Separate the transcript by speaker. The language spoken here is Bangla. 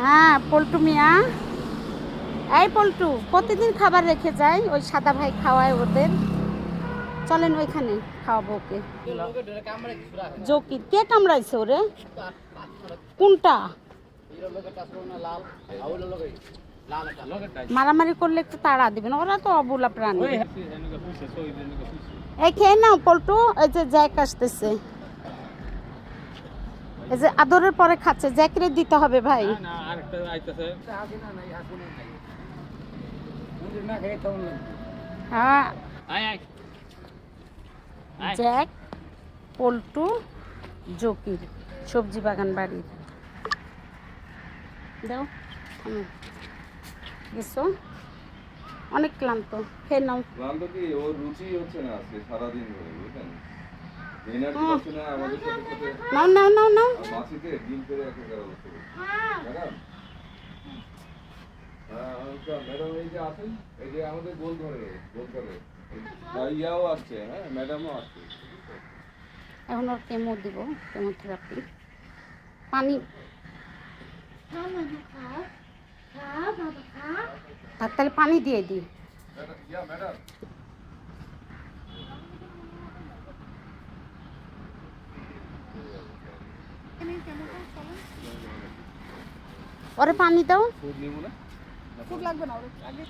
Speaker 1: হ্যাঁ পল্টু মিয়া। এই পল্টু প্রতিদিন খাবার রেখে যায় ওই সাদা ভাই খাওয়ায় ওদের। চলেন ওইখানে খাওয়াবো ওকে। জকির কে কামড়াইছে ওরে? কোনটা? মারামারি করলে একটু তাড়া দিবেন ওরা তো অবুলা প্রাণী। এই খেয়ে নাও পল্টু এই যে জ্যাক আসতেছে। এই যে আদরের পরে খাচ্ছে জ্যাকরে দিতে হবে ভাই। হ্যাঁ। জ্যাক পল্টু জকির সবজি বাগান বাড়ির। দাও। গেছো? অনেক ক্লান্ত। খেয়ে নাও।
Speaker 2: ক্লান্ত কি? ওর রুচি হচ্ছে না আজকে সারাদিন ধরে বুঝলেন?
Speaker 1: নাও নাও নাও নাও।
Speaker 2: আর। ম্যাডাম। হ্যাঁ, আচ্ছা, ম্যাডাম এই যে আছেন এই যে আমাদের গোল ঘরে ইয়াও আসছে হ্যাঁ ম্যাডামও আসছে।
Speaker 1: এখন ওর কেমো দিব কেমোথেরাপি। পানি। আর তাহলে পানি দিয়ে দিই।
Speaker 2: ম্যাডাম ইয়া ম্যাডাম
Speaker 1: ওরে পানি দাও।
Speaker 3: লাগবে না ওর আগে